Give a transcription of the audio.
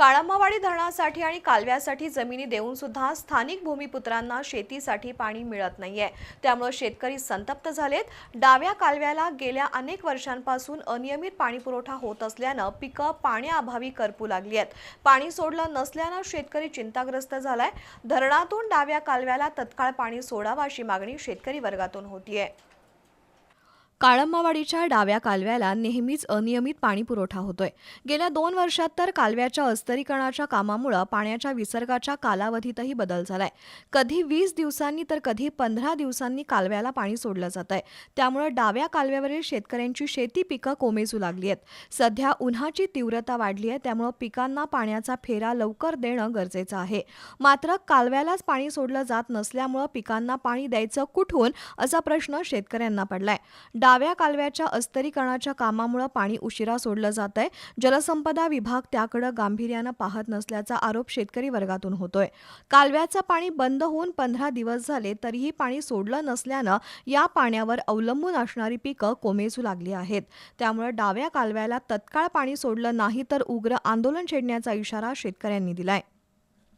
काळामावाडी धरणासाठी आणि कालव्यासाठी जमिनी देऊन सुद्धा स्थानिक भूमिपुत्रांना शेतीसाठी पाणी मिळत नाहीये. त्यामुळे शेतकरी संतप्त झालेत. डाव्या कालव्याला गेल्या अनेक वर्षांपासून अनियमित पाणी पुरवठा होत असल्यानं पिकं पाण्याअभावी करपू लागली आहेत पाणी सोडलं नसल्यानं शेतकरी चिंताग्रस्त झालाय. धरणातून डाव्या कालव्याला तत्काळ पाणी सोडावं अशी मागणी शेतकरी वर्गातून होतीये. काळंबावाडीच्या डाव्या कालव्याला नेहमीच अनियमित पाणी पुरवठा होतोय. गेल्या दोन वर्षात तर कालव्याच्या अस्तरीकरणाच्या कामामुळं पाण्याच्या विसर्गाच्या कालावधीतही बदल झालाय. कधी वीस दिवसांनी तर कधी पंधरा दिवसांनी कालव्याला पाणी सोडलं जात आहे त्यामुळे डाव्या कालव्यावरील शेतकऱ्यांची शेती पिकं कोमेजू लागली आहेत. सध्या उन्हाची तीव्रता वाढली आहे त्यामुळं पिकांना पाण्याचा फेरा लवकर देणं गरजेचं आहे. मात्र कालव्यालाच पाणी सोडलं जात नसल्यामुळं पिकांना पाणी द्यायचं कुठून असा प्रश्न शेतकऱ्यांना पडलाय. डाव्या कालव्याच्या अस्तरीकरणाच्या कामामुळे पाणी उशिरा सोडलं जात आहे जलसंपदा विभाग त्याकडे गांभीर्यानं पाहत नसल्याचा आरोप शेतकरी वर्गातून होतोय. कालव्याचं पाणी बंद होऊन पंधरा दिवस झाले तरीही पाणी सोडलं नसल्यानं या पाण्यावर अवलंबून असणारी पिकं कोमेजू लागली आहेत. त्यामुळे डाव्या कालव्याला तत्काळ पाणी सोडलं नाही तर उग्र आंदोलन छेडण्याचा इशारा शेतकऱ्यांनी दिलाय.